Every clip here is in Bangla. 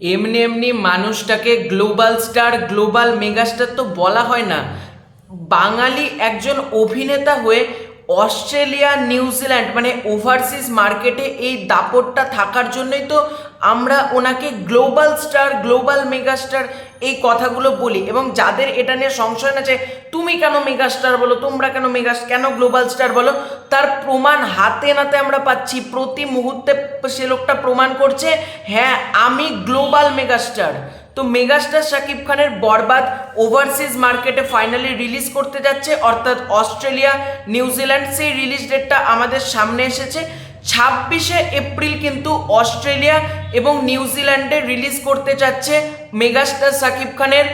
এমনি এমনি মানুষটাকে গ্লোবাল স্টার, গ্লোবাল মেগাস্টার তো বলা হয় না। বাঙালি একজন অভিনেতা হয়ে অস্ট্রেলিয়া নিউজিল্যান্ড মানে ওভারসিজ মার্কেটে এই দাপটটা থাকার জন্যই তো আমরা ওনাকে গ্লোবাল স্টার, গ্লোবাল মেগাস্টার এই কথাগুলো বলি। এবং যাদের এটা নিয়ে সংশয় আছে তুমি কেন মেগাস্টার বলো? তোমরা কেন মেগা কেন গ্লোবাল স্টার বলো? তার প্রমাণ হাতে নাতে আমরা পাচ্ছি। প্রতি মুহূর্তে সে লোকটা প্রমাণ করছে হ্যাঁ আমি গ্লোবাল মেগাস্টার। তো মেগাস্টার শাকিব খানের বরবাদ ওভারসিজ মার্কেটে ফাইনালি রিলিজ করতে যাচ্ছে, অর্থাৎ অস্ট্রেলিয়া নিউজিল্যান্ড সেই রিলিজ ডেটটা আমাদের সামনে এসেছে। ছাব্বিশে এপ্রিল কিন্তু অস্ট্রেলিয়া এবং নিউজিল্যান্ডে রিলিজ করতে যাচ্ছে মেগাস্টার শাকিব খানের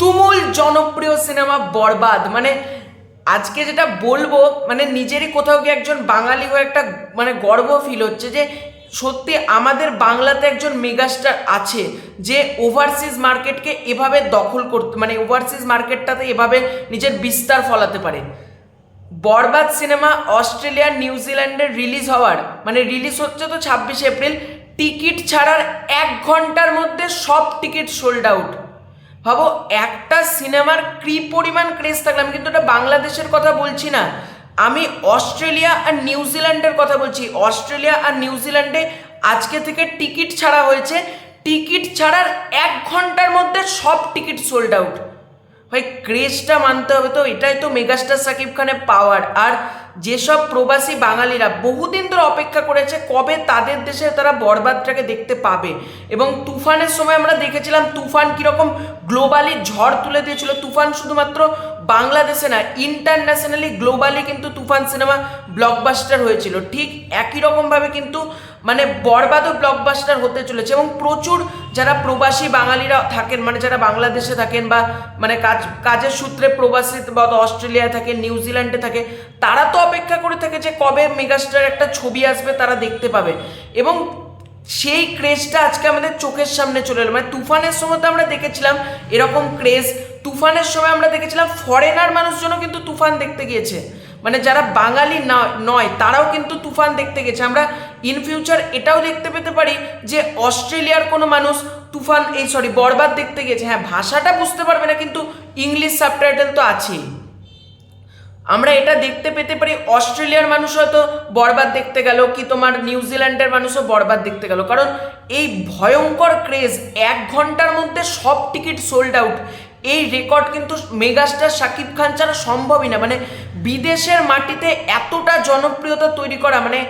তুমুল জনপ্রিয় সিনেমা বরবাদ। মানে আজকে যেটা বলব মানে নিজেরই কোথাও গিয়ে একজন বাঙালি হয়ে একটা মানে গর্ব ফিল হচ্ছে যে সত্যি আমাদের বাংলাতে একজন মেগাস্টার আছে যে ওভারসিজ মার্কেটকে এভাবে দখল করতে মানে ওভারসিজ মার্কেটটাতে এভাবে নিজের বিস্তার ফলাতে পারে। বরবাদ সিনেমা অস্ট্রেলিয়া নিউজিল্যান্ডে রিলিজ হওয়ার মানে রিলিজ হচ্ছে তো ছাব্বিশে এপ্রিল, টিকিট ছাড়ার এক ঘণ্টার মধ্যে সব টিকিট সোল্ড আউট ভাবো, একটা সিনেমার কি পরিমাণ ক্রেজ থাকলে? আমি কিন্তু এটা বাংলাদেশের কথা বলছি না। আমি অস্ট্রেলিয়া আর নিউজিল্যান্ডের কথা বলছি। অস্ট্রেলিয়া আর নিউজিল্যান্ডে আজকে থেকে টিকিট ছাড়া হয়েছে। টিকিট ছাড়ার এক ঘণ্টার মধ্যে সব টিকিট সোল্ড আউট ভাই ক্রেজটা মানতে হবে তো, এটাই তো মেগাস্টার সাকিব খানের পাওয়ার আর যেসব প্রবাসী বাঙালিরা বহুদিন ধরে অপেক্ষা করেছে কবে তাদের দেশে তারা বরবাদটাকে দেখতে পাবে। এবং তুফানের সময় আমরা দেখেছিলাম তুফান কীরকম গ্লোবালি ঝড় তুলে দিয়েছিল। তুফান শুধুমাত্র বাংলাদেশে না ইন্টারন্যাশনালি গ্লোবালি কিন্তু তুফান সিনেমা ব্লকবাস্টার হয়েছিল। ঠিক একই রকমভাবে কিন্তু মানে বরবাদও ব্লকবাস্টার হতে চলেছে এবং প্রচুর যারা প্রবাসী বাঙালিরা থাকেন মানে যারা বাংলাদেশে থাকেন বা মানে কাজ, কাজের সূত্রে প্রবাসী বা অস্ট্রেলিয়ায় থাকে নিউজিল্যান্ডে থাকে, তারা তো অপেক্ষা করে থাকে যে কবে মেগাস্টার একটা ছবি আসবে তারা দেখতে পাবে। এবং সেই ক্রেজটা আজকে আমাদের চোখের সামনে চলে এলো। মানে তুফানের সময় তো আমরা দেখেছিলাম এরকম ক্রেজ তুফানের সময় আমরা দেখেছিলাম ফরেনার মানুষজনও কিন্তু তুফান দেখতে গিয়েছে। মানে যারা বাঙালি নয়, তারাও কিন্তু তুফান দেখতে গেছে। আমরা ইন ফিউচার এটাও দেখতে পেতে পারি যে অস্ট্রেলিয়ার কোনো মানুষ তুফান, এই সরি বরবাদ দেখতে গেছে। হ্যাঁ ভাষাটা বুঝতে পারবে না, কিন্তু ইংলিশ সাবটাইটেল তো আছেই। আমরা এটা দেখতে পেতে পারি, অস্ট্রেলিয়ার মানুষ হয়তো বরবাদ দেখতে গেল, কি তোমার নিউজিল্যান্ডের মানুষও বরবাদ দেখতে গেল। কারণ এই ভয়ঙ্কর ক্রেজ এক ঘণ্টার মধ্যে সব টিকিট সোল্ড আউট এই রেকর্ড কিন্তু মেগাস্টার শাকিব খান ছাড়া সম্ভবই না। মানে বিদেশের মাটিতে এতটা জনপ্রিয়তা তৈরি করা মানে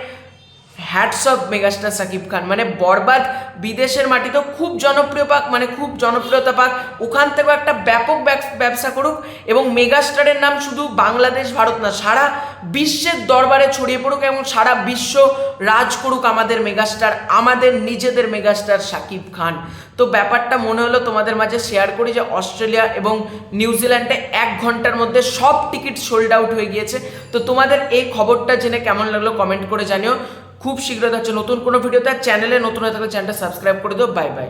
hats off megastar Shakib Khan মানে বরবাদ বিদেশের মাটিতেও খুব জনপ্রিয় পাক মানে খুব জনপ্রিয়তা পাক। ওখান থেকেও একটা ব্যাপক ব্যব- ব্যবসা করুক এবং মেগাস্টারের নাম শুধু বাংলাদেশ, ভারত না, সারা বিশ্বের দরবারে ছড়িয়ে পড়ুক এবং সারা বিশ্ব রাজ করুক আমাদের মেগাস্টার, আমাদের নিজেদের মেগাস্টার সাকিব খান। তো ব্যাপারটা মনে হলো তোমাদের মাঝে শেয়ার করি যে অস্ট্রেলিয়া এবং নিউজিল্যান্ডে এক ঘণ্টার মধ্যে সব টিকিট সোল্ড আউট হয়ে গিয়েছে। তো তোমাদের এই খবরটা জেনে কেমন লাগল কমেন্ট করে জানিও। খুব শীঘ্র হচ্ছে নতুন কোনো ভিডিওতে। চ্যানেলে নতুন হয়ে থাকলে চ্যানেলটা সাবস্ক্রাইব করে দিও। Bye bye.